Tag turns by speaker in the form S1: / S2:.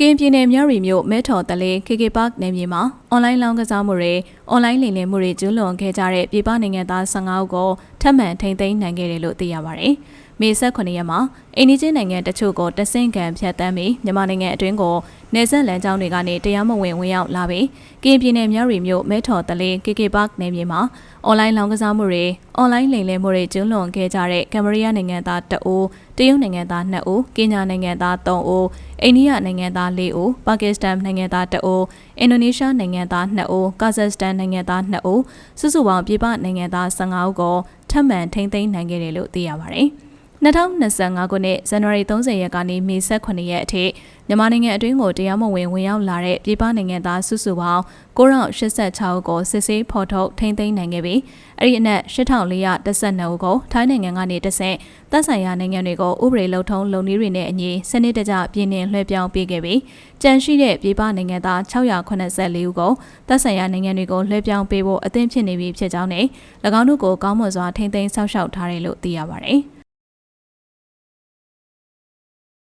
S1: ကင်းပြည်နယ်မြရီမြို့မဲထော်တလေး KK Park နယ်မြေမှာအွန်လိုင်းလောင်းကစားမှုတွေအွန်လိုင်းလိမ်လည်မှုတွေကျူးလွန်ခဲ့ကြတဲ့ပြည်ပနိုင်ငံသား15ဦးကိုထပ်မံထိန်းသိမ်းနိုင်ခဲ့တယ်လို့သိရပါဗျ။ မေ18ရက်မှာအိန္ဒိချင်းနိုင်ငံတချို့ကိုတဆင့်ကံဖြတ်တန်းပြီးမြန်မာနိုင်ငံအတွင်းကိုနေဆက်လမ်းကြောင်းတွေကနေတရားမဝင်ဝင်ရောက်လာပြီးကင်းပြည်နယ်မြရီမြို့မဲထော်တလေး KK Park နယ်မြေမှာအွန်လိုင်းလောင်းကစားမှုတွေအွန်လိုင်းလိမ်လည်မှုတွေကျူးလွန်ခဲ့ကြတဲ့ကင်မရီးယားနိုင်ငံသား2ဦးတရုတ်နိုင်ငံသား2ဦးကင်ညာနိုင်ငံသား3ဦးအိန္ဒိယနိုင်ငံသား4ဦးပါကစ္စတန်နိုင်ငံသား2ဦးအင်ဒိုနီးရှားနိုင်ငံသား2ဦးကာဇက်စတန်နိုင်ငံသား2ဦးစုစုပေါင်းပြည်ပနိုင်ငံသား15ဦးကိုထပ်မံထိန်းသိမ်းနိုင်ခဲ့တယ်လို့သိရပါတယ်။ 2025ခုနှစ်ဇန်နဝါရီ30ရက်ကနေမေ18ရက်အထိမြန်မာနိုင်ငံအတွင်းကိုတရားမဝင်ဝင်ရောက်လာတဲ့ပြည်ပနိုင်ငံသားစုစုပေါင်း986ဦးကိုစစ်ဆေးဖော်ထုတ်ထိန်းသိမ်းနိုင်ခဲ့ပြီးအဲ့ဒီအနက်8412ဦးကိုထိုင်းနိုင်ငံကနေတဆင့်သက်ဆိုင်ရာနိုင်ငံတွေကိုဥပဒေလုံထုံးလုံနည်းတွေနဲ့အညီစနစ်တကျပြည်နှင်လွှဲပြောင်းပေးခဲ့ပြီးကြန့်ရှိတဲ့ပြည်ပနိုင်ငံသား684ဦးကိုသက်ဆိုင်ရာနိုင်ငံတွေကိုလွှဲပြောင်းပေးဖို့အသင့်ဖြစ်နေပြီဖြစ်ကြောင်းနဲ့၎င်းတို့ကိုကောင်းမွန်စွာထိန်းသိမ်းစောင့်ရှောက်ထားတယ်လို့သိရပါတယ်။